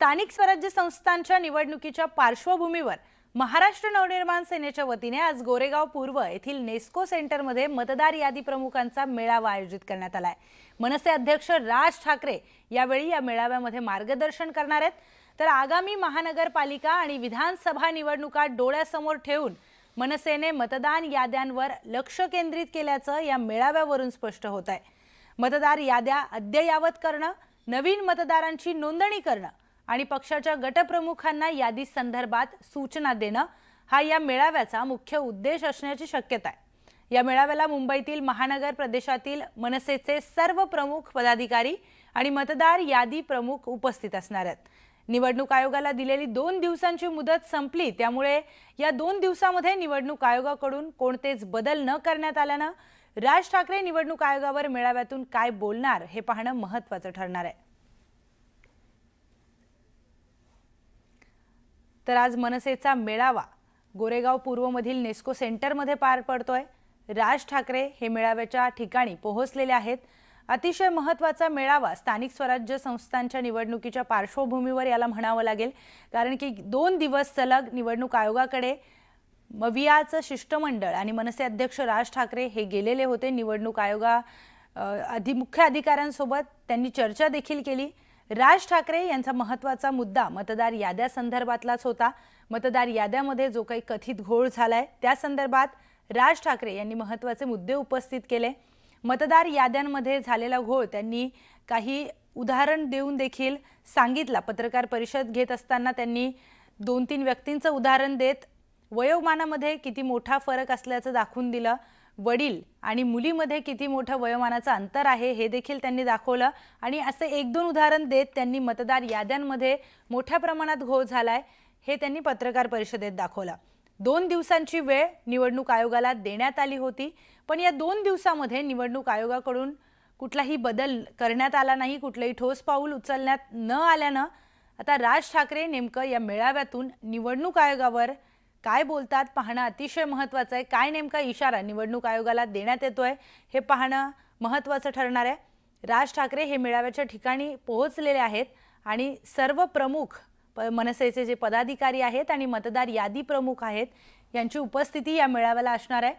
स्थानिक स्वराज्य संस्थांच्या निवडणुकीच्या पार्श्वभूमीवर महाराष्ट्र नवनिर्माण सेनेच्या वतीने आज गोरेगाव पूर्व येथील नेस्को सेंटरमध्ये मतदार यादी प्रमुखांचा मेळावा आयोजित करण्यात आलाय. मनसे अध्यक्ष राज ठाकरे यावेळी या मेळाव्यामध्ये मार्गदर्शन करणार आहेत. तर आगामी महानगरपालिका आणि विधानसभा निवडणुका डोळ्यासमोर ठेवून मनसेने मतदान याद्यांवर लक्ष केंद्रित केल्याचं या मेळाव्यावरून स्पष्ट होत आहे मतदार याद्या अद्ययावत करणं नवीन मतदारांची नोंदणी करणं आणि पक्षाच्या गटप्रमुखांना यादी संदर्भात सूचना देणं हा या मेळाव्याचा मुख्य उद्देश असण्याची शक्यता आहे. या मेळाव्याला मुंबईतील महानगर प्रदेशातील मनसेचे सर्व प्रमुख पदाधिकारी आणि मतदार यादी प्रमुख उपस्थित असणार आहेत. निवडणूक आयोगाला दिलेली दोन दिवसांची मुदत संपली त्यामुळे या दोन दिवसामध्ये निवडणूक आयोगाकडून कोणतेच बदल न करण्यात आल्यानं राज ठाकरे निवडणूक आयोगावर मेळाव्यातून काय बोलणार हे पाहणं महत्त्वाचं ठरणार आहे. तर आज मनसेचा मेळावा गोरेगाव पूर्वमधील नेस्को सेंटरमध्ये पार पडतोय. राज ठाकरे हे मेळाव्याच्या ठिकाणी पोहोचलेले आहेत. अतिशय महत्त्वाचा मेळावा स्थानिक स्वराज्य संस्थांच्या निवडणुकीच्या पार्श्वभूमीवर याला म्हणावं लागेल. कारण की दोन दिवस सलग निवडणूक आयोगाकडे मवियाचं शिष्टमंडळ आणि मनसे अध्यक्ष राज ठाकरे हे गेलेले होते. निवडणूक आयोगा अधि मुख्य अधिकाऱ्यांसोबत त्यांनी चर्चा देखील केली. राज ठाकरे यांचा महत्त्वाचा मुद्दा मतदार याद्या संदर्भातलाच होता. मतदार याद्यामध्ये जो काही कथित घोळ झालाय त्या संदर्भात राज ठाकरे यांनी महत्त्वाचे मुद्दे उपस्थित केले. मतदार याद्यांमध्ये झालेला घोळ त्यांनी काही उदाहरण देऊन देखील सांगितला. पत्रकार परिषद घेत असताना त्यांनी दोन तीन व्यक्तींचं उदाहरण देत वयोमानामध्ये किती मोठा फरक असल्याचं दाखवून दिलं. वडील आणि मुलीमध्ये किती मोठं वयोमानाचं अंतर आहे हे देखील त्यांनी दाखवलं. आणि असं एक दोन उदाहरण देत त्यांनी मतदार याद्यांमध्ये मोठ्या प्रमाणात घोळ झालाय हे त्यांनी पत्रकार परिषदेत दाखवलं. दोन दिवसांची वेळ निवडणूक आयोगाला देण्यात आली होती पण या दोन दिवसामध्ये निवडणूक आयोगाकडून कुठलाही बदल करण्यात आला नाही कुठलंही ठोस पाऊल उचलण्यात न आल्यानं आता राज ठाकरे नेमकं या मेळाव्यातून निवडणूक आयोगावर काय बोलतात पाहणं अतिशय महत्त्वाचं आहे. काय नेमका इशारा निवडणूक आयोगाला देण्यात येतोय हे पाहणं महत्त्वाचं ठरणार आहे. राज ठाकरे हे मेळाव्याच्या ठिकाणी पोहोचलेले आहेत आणि सर्व प्रमुख प मनसेचे जे पदाधिकारी आहेत आणि मतदार यादी प्रमुख आहेत यांची उपस्थिती या मेळाव्याला असणार आहे.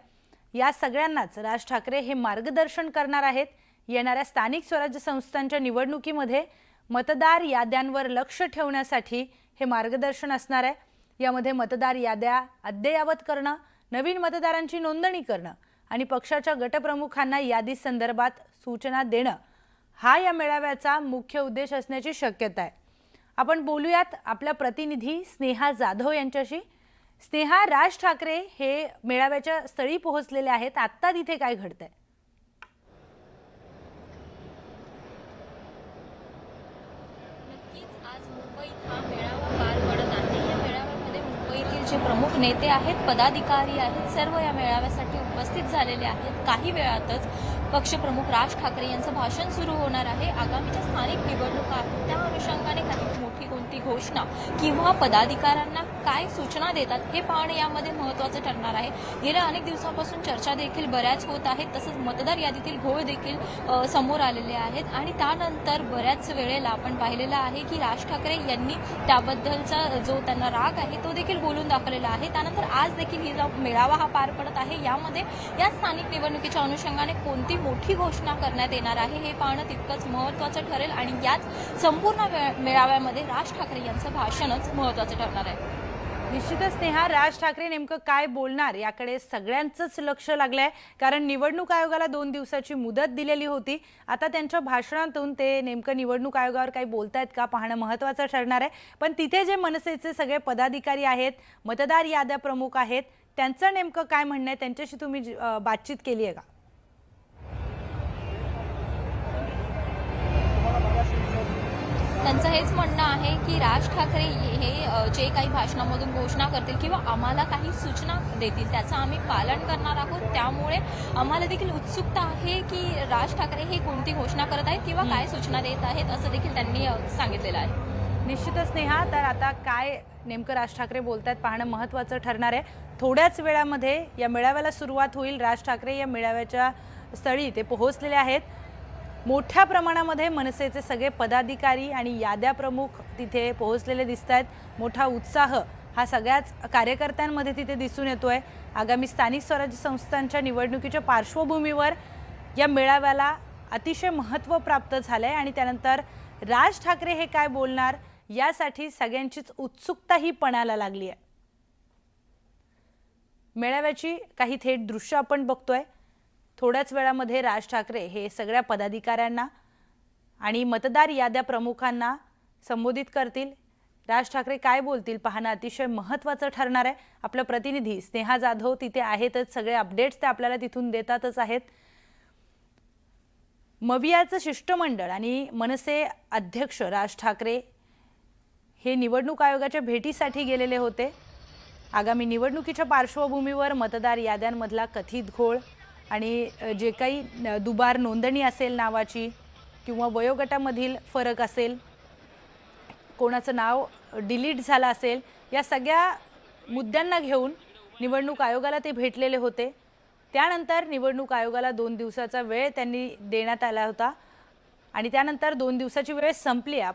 या सगळ्यांनाच राज ठाकरे हे मार्गदर्शन करणार आहेत. येणाऱ्या स्थानिक स्वराज्य संस्थांच्या निवडणुकीमध्ये मतदार याद्यांवर लक्ष ठेवण्यासाठी हे मार्गदर्शन असणार आहे. यामध्ये मतदार याद्या अद्ययावत करणं नवीन मतदारांची नोंदणी करणं आणि पक्षाच्या गटप्रमुखांना यादी संदर्भात सूचना देणं हा या मेळाव्याचा मुख्य उद्देश असण्याची शक्यता आहे. आपण बोलूयात आपल्या प्रतिनिधी स्नेहा जाधव यांच्याशी. स्नेहा राज ठाकरे हे मेळाव्याच्या स्थळी पोहोचलेले आहेत. आत्ता तिथे काय घडतंय? नक्कीच आज मुंबईत हा मेळावा पार पडत आहे या मेळाव्यामध्ये पक्षाचे जे प्रमुख नेते आहेत पदाधिकारी आहेत सर्व या मेळाव्यासाठी उपस्थित झालेले आहेत. काही वेळातच पक्षप्रमुख राज ठाकरे यांचं भाषण सुरू होणार आहे. आगामीच्या स्थानिक निवडणुका आहेत. त्या अनुषंगाने काही मोठी कोणती घोषणा किंवा पदाधिकाऱ्यांना काय सूचना देतात हे पाहणं यामध्ये महत्त्वाचं ठरणार आहे. गेल्या अनेक दिवसापासून चर्चा देखील बऱ्याच होत आहेत तसंच मतदार यादीतील घोळ देखील समोर आलेले आहेत आणि त्यानंतर बऱ्याच वेळेला आपण पाहिलेलं आहे की राज ठाकरे यांनी त्याबद्दलचा जो त्यांना राग आहे तो देखील बोलून दाखवलेला आहे. त्यानंतर आज देखील ही मेळावा हा पार पडत आहे. यामध्ये या स्थानिक निवडणुकीच्या अनुषंगाने कोणती मोठी घोषणा करण्यात येणार आहे हे पाहणं तितकंच महत्त्वाचं ठरेल आणि याच संपूर्ण मेळाव्यामध्ये राज ठाकरे यांचं भाषणच महत्त्वाचं ठरणार आहे. निश्चितच स्नेहा राज ठाकरे नेमकं काय बोलणार? याकडे सगळ्यांचंच लक्ष लागलंय. कारण निवडणूक आयोगाला दोन दिवसाची मुदत दिलेली होती. आता त्यांच्या भाषणातून ते नेमकं निवडणूक आयोगावर काही बोलतायत का पाहणं महत्त्वाचं ठरणार आहे. पण तिथे जे मनसेचे सगळे पदाधिकारी आहेत मतदार याद्या प्रमुख आहेत त्यांचं नेमकं काय म्हणणं आहे? त्यांच्याशी तुम्ही बातचीत केली आहे का? त्यांचं हेच म्हणणं आहे की राज ठाकरे हे जे काही भाषणामधून घोषणा करतील किंवा आम्हाला काही सूचना देतील त्याचं आम्ही पालन करणार आहोत. त्यामुळे आम्हाला देखील उत्सुकता आहे की राज ठाकरे हे कोणती घोषणा करत आहेत किंवा काय सूचना देत आहेत असं देखील त्यांनी सांगितलेलं आहे. निश्चितच स्नेहा तर आता काय नेमकं राज ठाकरे बोलत आहेत पाहणं महत्त्वाचं ठरणार आहे. थोड्याच वेळामध्ये या मेळाव्याला सुरुवात होईल. राज ठाकरे या मेळाव्याच्या स्थळी ते पोहोचलेले आहेत. मोठ्या प्रमाणामध्ये मनसेचे सगळे पदाधिकारी आणि याद्या प्रमुख तिथे पोहोचलेले दिसत आहेत मोठा उत्साह हा सगळ्याच कार्यकर्त्यांमध्ये तिथे दिसून येतो आहे आगामी स्थानिक स्वराज्य संस्थांच्या निवडणुकीच्या पार्श्वभूमीवर या मेळाव्याला अतिशय महत्त्व प्राप्त झालं आहे आणि त्यानंतर राज ठाकरे हे काय बोलणार यासाठी सगळ्यांचीच उत्सुकताही पणाला लागली आहे मेळाव्याची काही थेट दृश्य आपण बघतोय. थोड्याच वेळामध्ये राज ठाकरे हे सगळ्या पदाधिकाऱ्यांना आणि मतदार याद्या प्रमुखांना संबोधित करतील. राज ठाकरे काय बोलतील पाहणं अतिशय महत्त्वाचं ठरणार आहे. आपलं प्रतिनिधी स्नेहा जाधव तिथे आहेतच. सगळे अपडेट्स ते आपल्याला तिथून देतातच आहेत. मवियाचं शिष्टमंडळ आणि मनसे अध्यक्ष राज ठाकरे हे निवडणूक आयोगाच्या भेटीसाठी गेलेले होते. आगामी निवडणुकीच्या पार्श्वभूमीवर मतदार याद्यांमधला कथित घोळ आणि जे काही दुबार नोंदणी असेल नावाची किंवा वयोगटामधील फरक असेल कोणाचं नाव डिलीट झालं असेल या सगळ्या मुद्द्यांना घेऊन निवडणूक आयोगाला ते भेटलेले होते. त्यानंतर निवडणूक आयोगाला दोन दिवसाचा वेळ त्यांनी देण्यात आला होता आणि त्यानंतर दोन दिवसाची वेळ संपली आहे.